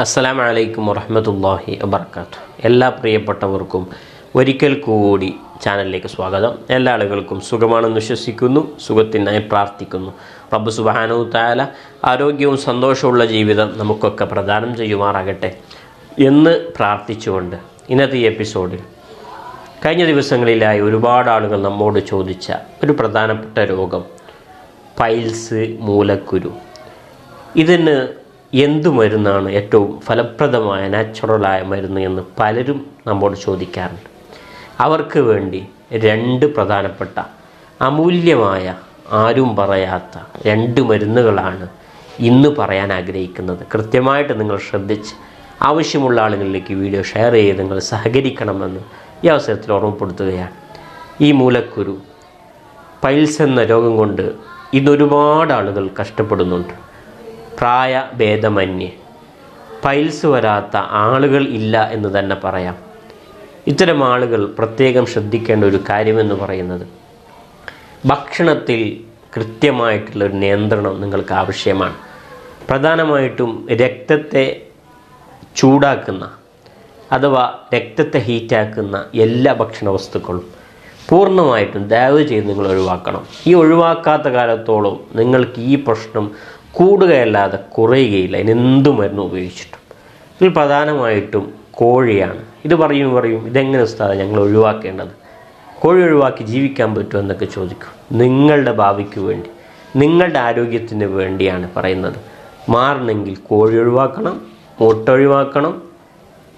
അസ്സലാം വലൈക്കും വറഹമത്തല്ലാഹി വബർക്കാത്തു. എല്ലാ പ്രിയപ്പെട്ടവർക്കും ഒരിക്കൽ കൂടി ചാനലിലേക്ക് സ്വാഗതം. എല്ലാ ആളുകൾക്കും സുഖമാണെന്ന് വിശ്വസിക്കുന്നു സുഖത്തിനായി പ്രാർത്ഥിക്കുന്നു. റബ്ബ് സുബാനു താല ആരോഗ്യവും സന്തോഷമുള്ള ജീവിതം നമുക്കൊക്കെ പ്രദാനം ചെയ്യുമാറാകട്ടെ എന്ന് പ്രാർത്ഥിച്ചുകൊണ്ട് ഇന്നത്തെ എപ്പിസോഡിൽ കഴിഞ്ഞ ദിവസങ്ങളിലായി ഒരുപാട് ആളുകൾ നമ്മോട് ചോദിച്ച ഒരു പ്രധാനപ്പെട്ട രോഗം പൈൽസ് മൂലക്കുരു. ഇതിന് എന്തു മരുന്നാണ് ഏറ്റവും ഫലപ്രദമായ നാച്ചുറലായ മരുന്ന് എന്ന് പലരും നമ്മോട് ചോദിക്കാറുണ്ട്. അവർക്ക് വേണ്ടി രണ്ട് പ്രധാനപ്പെട്ട അമൂല്യമായ ആരും പറയാത്ത രണ്ട് മരുന്നുകളാണ് ഇന്ന് പറയാൻ ആഗ്രഹിക്കുന്നത്. കൃത്യമായിട്ട് നിങ്ങൾ ശ്രദ്ധിച്ച് ആവശ്യമുള്ള ആളുകളിലേക്ക് വീഡിയോ ഷെയർ ചെയ്ത് നിങ്ങൾ സഹകരിക്കണമെന്ന് ഈ അവസരത്തിൽ ഓർമ്മപ്പെടുത്തുകയാണ്. ഈ മൂലക്കുരു പൈൽസ് എന്ന രോഗം കൊണ്ട് ഇന്നൊരുപാട് ആളുകൾ കഷ്ടപ്പെടുന്നുണ്ട്. പ്രായഭേദമന്യേ. പൈൽസ് വരാത്ത ആളുകൾ ഇല്ല എന്ന് തന്നെ പറയാം. ഇത്തരം ആളുകൾ പ്രത്യേകം ശ്രദ്ധിക്കേണ്ട ഒരു കാര്യമെന്ന് പറയുന്നത് ഭക്ഷണത്തിൽ കൃത്യമായിട്ടുള്ള ഒരു നിയന്ത്രണം നിങ്ങൾക്ക് ആവശ്യമാണ്. പ്രധാനമായിട്ടും രക്തത്തെ ചൂടാക്കുന്ന അഥവാ രക്തത്തെ ഹീറ്റാക്കുന്ന എല്ലാ ഭക്ഷണ വസ്തുക്കളും പൂർണമായിട്ടും ദയവ് ചെയ്ത് നിങ്ങൾ ഒഴിവാക്കണം ഈ ഒഴിവാക്കാത്ത കാലത്തോളം നിങ്ങൾക്ക് ഈ പ്രശ്നം കൂടുകയല്ലാതെ കുറയുകയില്ല. ഇതിനെന്ത് മരുന്ന് ഉപയോഗിച്ചിട്ടും. ഇതിൽ പ്രധാനമായിട്ടും കോഴിയാണ്. ഇത് പറയും പറയും ഇതെങ്ങനെ ഉസ്താദ ഞങ്ങൾ ഒഴിവാക്കേണ്ടത്? കോഴി ഒഴിവാക്കി ജീവിക്കാൻ പറ്റുമോ എന്നൊക്കെ ചോദിക്കും. നിങ്ങളുടെ ഭാവിക്ക് വേണ്ടി നിങ്ങളുടെ ആരോഗ്യത്തിന് വേണ്ടിയാണ് പറയുന്നത്. മാറണമെങ്കിൽ കോഴി ഒഴിവാക്കണം മുട്ട ഒഴിവാക്കണം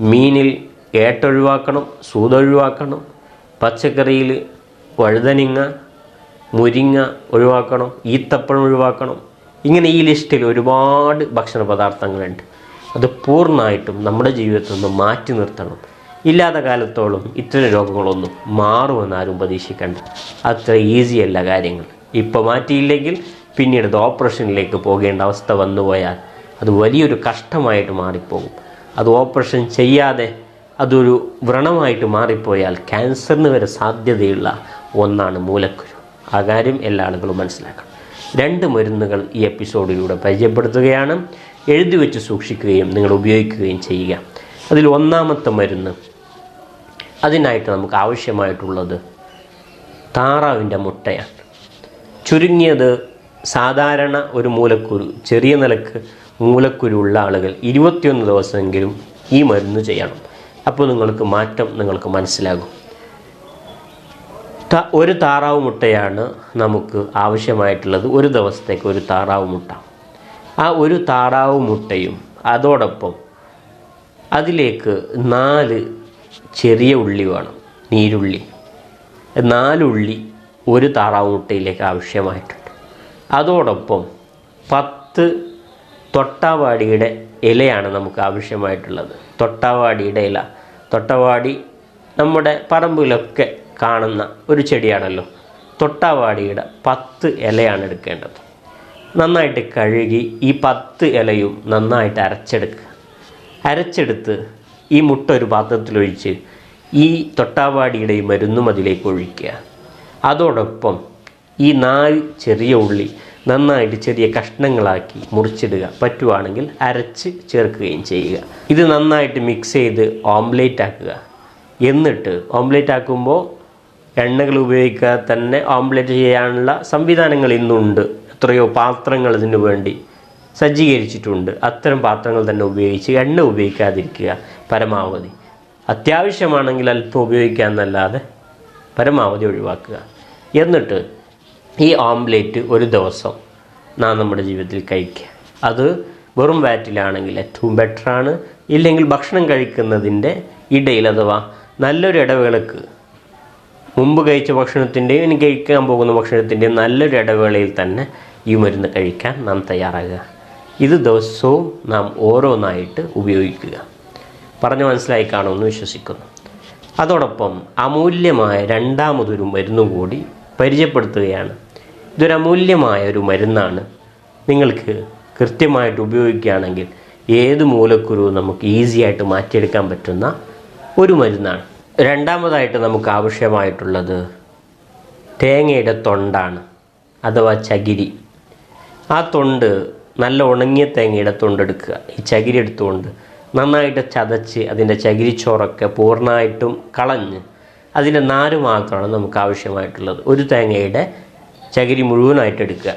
മീനിൽ ഏട്ടൊഴിവാക്കണം സൂതൊഴിവാക്കണം പച്ചക്കറിയിൽ വഴുതനിങ്ങ മുരിങ്ങ ഒഴിവാക്കണം ഈത്തപ്പഴം ഒഴിവാക്കണം ഇങ്ങനെ ഈ ലിസ്റ്റിൽ ഒരുപാട് ഭക്ഷണ പദാർത്ഥങ്ങളുണ്ട് അത് പൂർണമായിട്ടും നമ്മുടെ ജീവിതത്തിൽ നിന്ന് മാറ്റി നിർത്തണം. ഇല്ലാത്ത കാലത്തോളം ഇത്തരം രോഗങ്ങളൊന്നും മാറുമെന്ന് ആരും പ്രതീക്ഷിക്കേണ്ട. അത്ര ഈസിയല്ല കാര്യങ്ങൾ. ഇപ്പോൾ മാറ്റിയില്ലെങ്കിൽ പിന്നീട് അത് ഓപ്പറേഷനിലേക്ക് പോകേണ്ട അവസ്ഥ വന്നുപോയാൽ അത് വലിയൊരു കഷ്ടമായിട്ട് മാറിപ്പോകും. അത് ഓപ്പറേഷൻ ചെയ്യാതെ അതൊരു വ്രണമായിട്ട് മാറിപ്പോയാൽ ക്യാൻസറിന് വരെ സാധ്യതയുള്ള ഒന്നാണ് മൂലക്കുരു. ആ കാര്യം എല്ലാ ആളുകളും മനസ്സിലാക്കണം. രണ്ട് മരുന്നുകൾ ഈ എപ്പിസോഡിലൂടെ പരിചയപ്പെടുത്തുകയാണ്. എഴുതി വെച്ച് സൂക്ഷിക്കുകയും നിങ്ങൾ ഉപയോഗിക്കുകയും ചെയ്യുക. അതിൽ ഒന്നാമത്തെ മരുന്ന്. അതിനായിട്ട് നമുക്ക് ആവശ്യമായിട്ടുള്ളത് താറാവിന്റെ മുട്ടയാണ്. ചുരുങ്ങിയത് സാധാരണ ഒരു മൂലക്കുരു ചെറിയ നിലയ്ക്ക് മൂലക്കുരു ഉള്ള ആളുകൾ ഇരുപത്തിയൊന്ന് ദിവസമെങ്കിലും ഈ മരുന്ന് ചെയ്യണം. അപ്പോൾ നിങ്ങൾക്ക് മാറ്റം നിങ്ങൾക്ക് മനസ്സിലാകും. ഒരു താറാവ് മുട്ടയാണ് നമുക്ക് ആവശ്യമായിട്ടുള്ളത്. ഒരു ദിവസത്തേക്ക് ഒരു താറാവ് മുട്ട. ആ ഒരു താറാവ് മുട്ടയും അതോടൊപ്പം അതിലേക്ക് നാല് ചെറിയ ഉള്ളി വേണം നീരുള്ളി. നാലുള്ളി ഒരു താറാവ് മുട്ടയിലേക്ക് ആവശ്യമായിട്ടുണ്ട്. അതോടൊപ്പം പത്ത് തൊട്ടാവാടിയുടെ ഇലയാണ് നമുക്ക് ആവശ്യമായിട്ടുള്ളത്. തൊട്ടാവാടിയുടെ ഇല. തൊട്ടവാടി നമ്മുടെ പറമ്പിലൊക്കെ കാണുന്ന ഒരു ചെടിയാണല്ലോ. തൊട്ടാവാടിയുടെ പത്ത് ഇലയാണ് എടുക്കേണ്ടത്. നന്നായിട്ട് കഴുകി ഈ പത്ത് ഇലയും നന്നായിട്ട് അരച്ചെടുക്കുക. അരച്ചെടുത്ത് ഈ മുട്ട ഒരു പാത്രത്തിലൊഴിച്ച് ഈ തൊട്ടാവാടിയുടെ ഈ മരുന്നും അതിലേക്ക് ഒഴിക്കുക. അതോടൊപ്പം ഈ നാല് ചെറിയ ഉള്ളി നന്നായിട്ട് ചെറിയ കഷ്ണങ്ങളാക്കി മുറിച്ചിടുക. പറ്റുവാണെങ്കിൽ അരച്ച് ചേർക്കുകയും ചെയ്യുക. ഇത് നന്നായിട്ട് മിക്സ് ചെയ്ത് ഓംലേറ്റ് ആക്കുക. എന്നിട്ട് ഓംലേറ്റ് ആക്കുമ്പോൾ എണ്ണകൾ ഉപയോഗിക്കാതെ തന്നെ ഓംലെറ്റ് ചെയ്യാനുള്ള സംവിധാനങ്ങൾ ഇന്നുണ്ട്. എത്രയോ പാത്രങ്ങൾ ഇതിനു വേണ്ടി സജ്ജീകരിച്ചിട്ടുണ്ട്. അത്തരം പാത്രങ്ങൾ തന്നെ ഉപയോഗിച്ച് എണ്ണ ഉപയോഗിക്കാതിരിക്കുക പരമാവധി. അത്യാവശ്യമാണെങ്കിൽ അല്പം ഉപയോഗിക്കുക എന്നല്ലാതെ പരമാവധി ഒഴിവാക്കുക. എന്നിട്ട് ഈ ഓംലെറ്റ് ഒരു ദിവസം നാം നമ്മുടെ ജീവിതത്തിൽ കഴിക്കുക. അത് വെറും വാറ്റിലാണെങ്കിൽ ഏറ്റവും ബെറ്ററാണ് ഇല്ലെങ്കിൽ ഭക്ഷണം കഴിക്കുന്നതിന്റെ ഇടയിൽ അഥവാ നല്ലൊരു ഇടവേളക്ക് മുമ്പ് കഴിച്ച ഭക്ഷണത്തിന്റെയും ഇനി കഴിക്കാൻ പോകുന്ന ഭക്ഷണത്തിന്റെയും നല്ലൊരു ഇടവേളയിൽ തന്നെ ഈ മരുന്ന് കഴിക്കാൻ നാം തയ്യാറാകുക. ഇത് ദിവസവും നാം ഓരോന്നായിട്ട് ഉപയോഗിക്കുക. പറഞ്ഞു മനസ്സിലായി കാണുമെന്ന് വിശ്വസിക്കുന്നു. അതോടൊപ്പം അമൂല്യമായ രണ്ടാമതൊരു മരുന്നും കൂടി പരിചയപ്പെടുത്തുകയാണ്. ഇതൊരു അമൂല്യമായ ഒരു മരുന്നാണ്. നിങ്ങൾക്ക് കൃത്യമായിട്ട് ഉപയോഗിക്കുകയാണെങ്കിൽ ഏത് മൂലക്കുരുവും നമുക്ക് ഈസിയായിട്ട് മാറ്റിയെടുക്കാൻ പറ്റുന്ന ഒരു മരുന്നാണ്. രണ്ടാമതായിട്ട് നമുക്ക് ആവശ്യമായിട്ടുള്ളത് തേങ്ങയുടെ തൊണ്ടാണ് അഥവാ ചകിരി. ആ തൊണ്ട് നല്ല ഉണങ്ങിയ തേങ്ങയുടെ തൊണ്ടെടുക്കുക ഈ ചകിരി എടുത്തുകൊണ്ട് നന്നായിട്ട് ചതച്ച് അതിന്റെ ചകിരിച്ചോറൊക്കെ പൂർണമായിട്ടും കളഞ്ഞ് അതിന്റെ നാര് മാത്രമാണ് നമുക്ക് ആവശ്യമായിട്ടുള്ളത് ഒരു തേങ്ങയുടെ ചകിരി മുഴുവനായിട്ട് എടുക്കുക.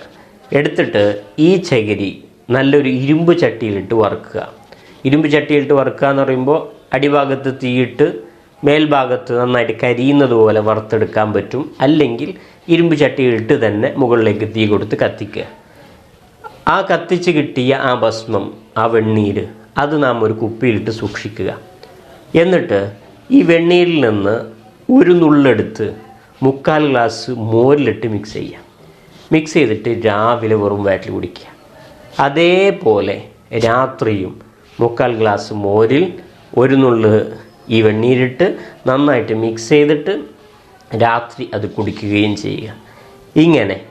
എടുത്തിട്ട് ഈ ചകിരി നല്ലൊരു ഇരുമ്പ് ചട്ടിയിലിട്ട് വറുക്കുക. ഇരുമ്പ് ചട്ടിയിലിട്ട് വറുക്കുക എന്ന് പറയുമ്പോൾ അടിഭാഗത്ത് തീയിട്ട് മേൽഭാഗത്ത് നന്നായിട്ട് കരിയുന്നത് പോലെ വറുത്തെടുക്കാൻ പറ്റും. അല്ലെങ്കിൽ ഇരുമ്പ് ചട്ടിയിട്ട് തന്നെ മുകളിലേക്ക് തീ കൊടുത്ത് കത്തിക്കുക. ആ കത്തിച്ച് കിട്ടിയ ആ ഭസ്മം ആ വെണ്ണീര് അത് നാം ഒരു കുപ്പിയിലിട്ട് സൂക്ഷിക്കുക. എന്നിട്ട് ഈ വെണ്ണീരിൽ നിന്ന് ഒരു നുള്ളെടുത്ത് മുക്കാൽ ഗ്ലാസ് മോരിലിട്ട് മിക്സ് ചെയ്യുക. മിക്സ് ചെയ്തിട്ട് രാവിലെ വെറും വയറ്റിൽ കുടിക്കുക. അതേപോലെ രാത്രിയും മുക്കാൽ ഗ്ലാസ് മോരിൽ ഒരു നുള്ള് ഈ വെണ്ണീരിട്ട് നന്നായിട്ട് മിക്സ് ചെയ്തിട്ട് രാത്രി അത് കുടിക്കുകയും ചെയ്യുക. ഇങ്ങനെ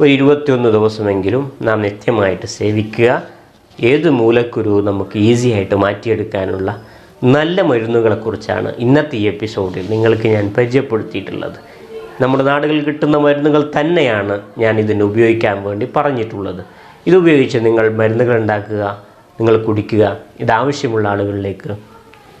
ഒരു ഇരുപത്തിയൊന്ന് ദിവസമെങ്കിലും നാം നിത്യമായിട്ട് സേവിക്കുക. ഏത് മൂലക്കുരു നമുക്ക് ഈസി ആയിട്ട് മാറ്റിയെടുക്കാനുള്ള നല്ല മരുന്നുകളെക്കുറിച്ചാണ് ഇന്നത്തെ ഈ എപ്പിസോഡിൽ നിങ്ങൾക്ക് ഞാൻ പരിചയപ്പെടുത്തിയിട്ടുള്ളത്. നമ്മുടെ നാടുകളിൽ കിട്ടുന്ന മരുന്നുകൾ തന്നെയാണ് ഞാൻ ഇതിന് ഉപയോഗിക്കാൻ വേണ്ടി പറഞ്ഞിട്ടുള്ളത്. ഇതുപയോഗിച്ച് നിങ്ങൾ മരുന്നുകൾ ഉണ്ടാക്കുക നിങ്ങൾ കുടിക്കുക. ഇതാവശ്യമുള്ള ആളുകളിലേക്ക്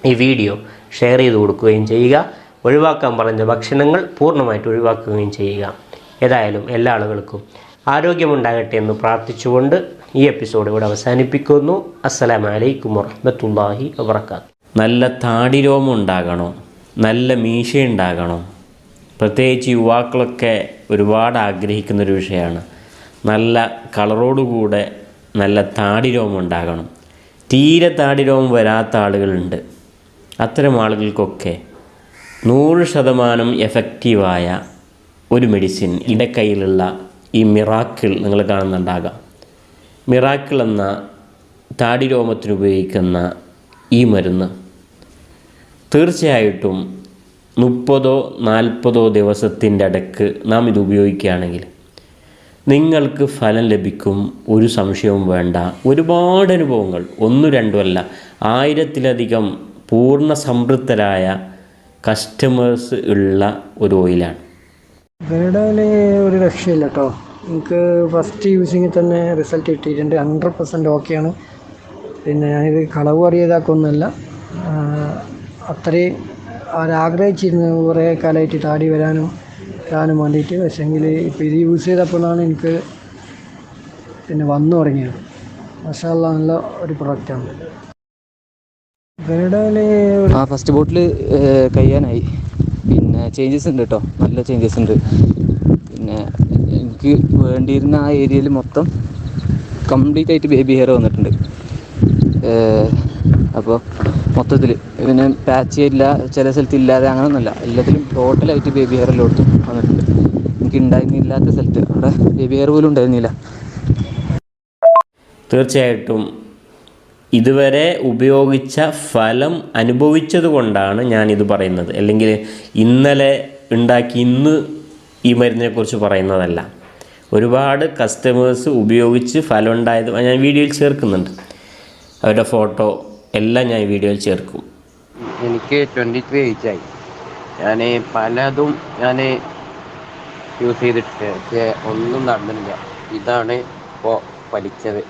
ഈ വീഡിയോ ഷെയർ ചെയ്ത് കൊടുക്കുകയും ചെയ്യുക. ഒഴിവാക്കാൻ പറഞ്ഞ ഭക്ഷണങ്ങൾ പൂർണമായിട്ട് ഒഴിവാക്കുകയും ചെയ്യുക. ഏതായാലും എല്ലാ ആളുകൾക്കും ആരോഗ്യമുണ്ടാകട്ടെ എന്ന് പ്രാർത്ഥിച്ചുകൊണ്ട് ഈ എപ്പിസോഡ് ഇവിടെ അവസാനിപ്പിക്കുന്നു. അസ്സലാമലൈക്കും വറഹമത്തല്ലാഹി വബർക്കാത്തു നല്ല താടി രോമം ഉണ്ടാകണം. നല്ല മീശ ഉണ്ടാകണം. പ്രത്യേകിച്ച് യുവാക്കളൊക്കെ ഒരുപാട് ആഗ്രഹിക്കുന്നൊരു വിഷയമാണ്. നല്ല കളറോടുകൂടെ നല്ല താടി രോമം ഉണ്ടാകണം. തീരെ താടി രോമം വരാത്ത ആളുകളുണ്ട്. അത്തരം ആളുകൾക്കൊക്കെ നൂറ് ശതമാനം എഫക്റ്റീവായ ഒരു മെഡിസിൻ ഇടക്കൈയിലുള്ള ഈ മിറാക്കിൾ നിങ്ങൾ കാണുന്നുണ്ടാകാം. മിറാക്കിൾ എന്ന താടി രോമത്തിന് ഉപയോഗിക്കുന്ന ഈ മരുന്ന് തീർച്ചയായിട്ടും മുപ്പതോ നാൽപ്പതോ ദിവസത്തിന്റെ അടക്ക് നാം ഇത് ഉപയോഗിക്കുകയാണെങ്കിൽ നിങ്ങൾക്ക് ഫലം ലഭിക്കും ഒരു സംശയവും വേണ്ട. ഒരുപാട് അനുഭവങ്ങൾ ഒന്നു രണ്ടുമല്ല ആയിരത്തിലധികം പൂർണ സംതൃപ്തരായ കസ്റ്റമേഴ്സ് ഉള്ള ഒരു ഓയിലാണ് ഒരു രക്ഷയില്ല കേട്ടോ എനിക്ക് ഫസ്റ്റ് യൂസിങ്ങിൽ തന്നെ റിസൾട്ട് കിട്ടിയിട്ടുണ്ട്. ഹൺഡ്രഡ് പെർസെന്റ് ഓക്കെയാണ് പിന്നെ ഞാനിത് കളവ് അറിയതാക്കൊന്നുമല്ല. അത്രയും അവരാഗ്രഹിച്ചിരുന്നു കുറേ കാലമായിട്ട് താടി വരാനും വരാനും വേണ്ടിയിട്ട്. പക്ഷേങ്കിൽ ഇപ്പോൾ ഇത് യൂസ് ചെയ്തപ്പോഴാണ് എനിക്ക് പിന്നെ വന്നു തുടങ്ങിയത്. മസാല നല്ല ഒരു പ്രൊഡക്റ്റാണ് ആ ഫസ്റ്റ് ബോട്ടിൽ കഴിയാനായി. പിന്നെ ചേഞ്ചസ് ഉണ്ട് കേട്ടോ നല്ല ചേഞ്ചസ് ഉണ്ട്. പിന്നെ എനിക്ക് വേണ്ടിയിരുന്ന ആ ഏരിയയിൽ മൊത്തം കംപ്ലീറ്റ് ആയിട്ട് ബേബി ഹെയർ വന്നിട്ടുണ്ട്. അപ്പോൾ മൊത്തത്തിൽ പിന്നെ പാച്ച് ഇല്ല ചില സ്ഥലത്ത് ഇല്ലാതെ അങ്ങനെയൊന്നുമല്ല എല്ലാത്തിലും ടോട്ടലായിട്ട് ബേബി ഹെയർ എല്ലാം കൊടുത്തു വന്നിട്ടുണ്ട്. എനിക്ക് ഉണ്ടായിരുന്നില്ലാത്ത സ്ഥലത്ത്. അവിടെ ബേബി ഹെയർ പോലും ഉണ്ടായിരുന്നില്ല. തീർച്ചയായിട്ടും ഇതുവരെ ഉപയോഗിച്ച ഫലം അനുഭവിച്ചത് കൊണ്ടാണ് ഞാനിത് പറയുന്നത്. അല്ലെങ്കിൽ ഇന്നലെ ഉണ്ടാക്കി ഇന്ന് ഈ മരുന്നിനെക്കുറിച്ച് പറയുന്നതല്ല. ഒരുപാട് കസ്റ്റമേഴ്സ് ഉപയോഗിച്ച് ഫലം ഉണ്ടായത് ഞാൻ വീഡിയോയിൽ ചേർക്കുന്നുണ്ട്. അവരുടെ ഫോട്ടോ എല്ലാം ഞാൻ വീഡിയോയിൽ ചേർക്കും. എനിക്ക് ട്വന്റി ത്രീ ആയി. ഞാൻ പലതും ഞാൻ യൂസ് ചെയ്തിട്ടുണ്ട് പക്ഷേ ഒന്നും നടന്നില്ല. ഇതാണ് ഇപ്പോൾ പഠിച്ചത്.